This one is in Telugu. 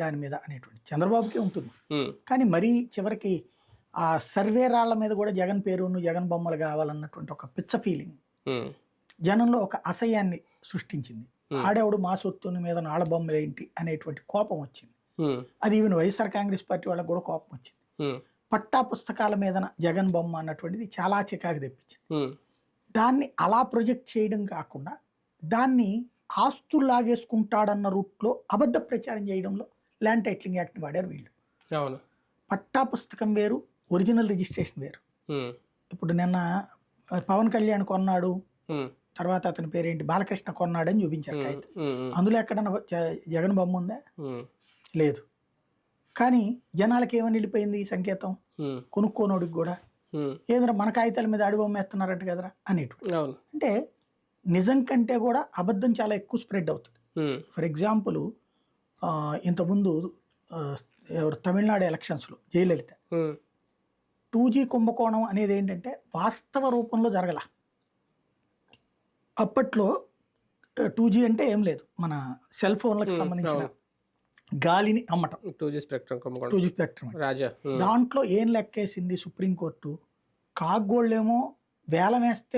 దాని మీద అనేటువంటి చంద్రబాబుకే ఉంటుంది. కానీ మరీ చివరికి ఆ సర్వే రాళ్ళ మీద కూడా జగన్ పేరును జగన్ బొమ్మలు కావాలన్నటువంటి ఒక పిచ్చ ఫీలింగ్ జనంలో ఒక అసహ్యాన్ని సృష్టించింది. ఆడేవుడు మా సొత్తుని మీద నాళ్ళ బొమ్మలు ఏంటి అనేటువంటి కోపం వచ్చింది. అది ఈవెన్ వైఎస్ఆర్ కాంగ్రెస్ పార్టీ వాళ్ళకి కూడా కోపం వచ్చింది. పట్టా పుస్తకాల మీద జగన్ బొమ్మ అన్నటువంటిది చాలా చికాకు తెప్పించింది. దాన్ని అలా ప్రొజెక్ట్ చేయడం కాకుండా దాన్ని ఆస్తులు లాగేసుకుంటాడన్న రూట్లో అబద్ధ ప్రచారం చేయడంలో ల్యాండ్ టైటిలింగ్ యాక్ట్ని వాడారు వీళ్ళు. అవును. పట్టా పుస్తకం వేరు ఒరిజినల్ రిజిస్ట్రేషన్ వేరు. ఇప్పుడు నిన్న పవన్ కళ్యాణ్ కొన్నాడు తర్వాత అతని పేరేంటి బాలకృష్ణ కొన్నాడని చూపించారు అందులో ఎక్కడన్నా జగన్ బొమ్మ ఉందా? లేదు. కానీ జనాలకి ఏమని వెళ్ళిపోయింది ఈ సంకేతం? కొనుక్కోనోడికి కూడా. ఏదైనా మన కాగితాల మీద అడి బొమ్మ ఎత్తున్నారంట కదరా అనేటువంటి. అంటే నిజం కంటే కూడా అబద్ధం చాలా ఎక్కువ స్ప్రెడ్ అవుతుంది. ఫర్ ఎగ్జాంపుల్ ఇంతకుముందు ఎవరు తమిళనాడు ఎలక్షన్స్లో జయలలిత. టూ జీ కుంభకోణం అనేది ఏంటంటే వాస్తవ రూపంలో జరగల. అప్పట్లో టూ జీ అంటే ఏం లేదు. మన సెల్ ఫోన్లకు సంబంధించిన. గాలిని అమ్మటం. Two G spectrum two G spectrum Raja దాంట్లో ఏం లెక్కేసింది సుప్రీంకోర్టు? కాగ్గోళ్ళేమో వేలం వేస్తే